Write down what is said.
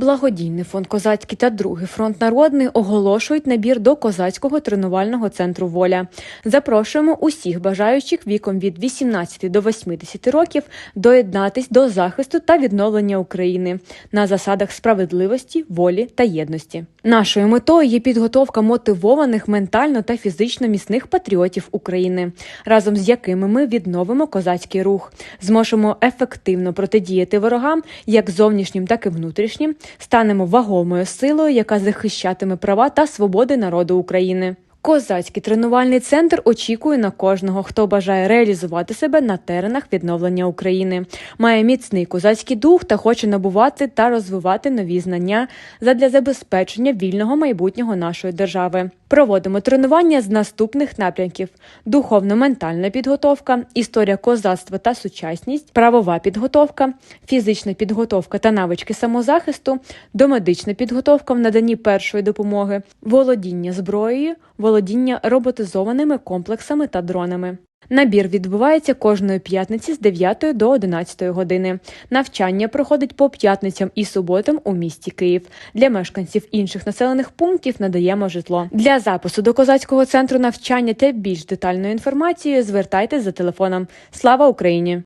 Благодійний фонд Козацький та Другий фронт народний оголошують набір до козацького тренувального центру Воля. Запрошуємо усіх бажаючих віком від 18 до 80 років доєднатись до захисту та відновлення України на засадах справедливості, волі та єдності. Нашою метою є підготовка мотивованих ментально та фізично міцних патріотів України, разом з якими ми відновимо козацький рух, зможемо ефективно протидіяти ворогам, як зовнішнім, так і внутрішнім, станемо вагомою силою, яка захищатиме права та свободи народу України. Козацький тренувальний центр очікує на кожного, хто бажає реалізувати себе на теренах відновлення України, має міцний козацький дух та хоче набувати та розвивати нові знання задля забезпечення вільного майбутнього нашої держави. Проводимо тренування з наступних напрямків: духовно-ментальна підготовка, історія козацтва та сучасність, правова підготовка, фізична підготовка та навички самозахисту, домедична підготовка в наданні першої допомоги, володіння зброєю, володіння роботизованими комплексами та дронами. Набір відбувається кожної п'ятниці з 9 до 11 години. Навчання проходить по п'ятницям і суботам у місті Київ. Для мешканців інших населених пунктів надаємо житло. Для запису до козацького центру навчання та більш детальної інформації звертайтесь за телефоном. Слава Україні!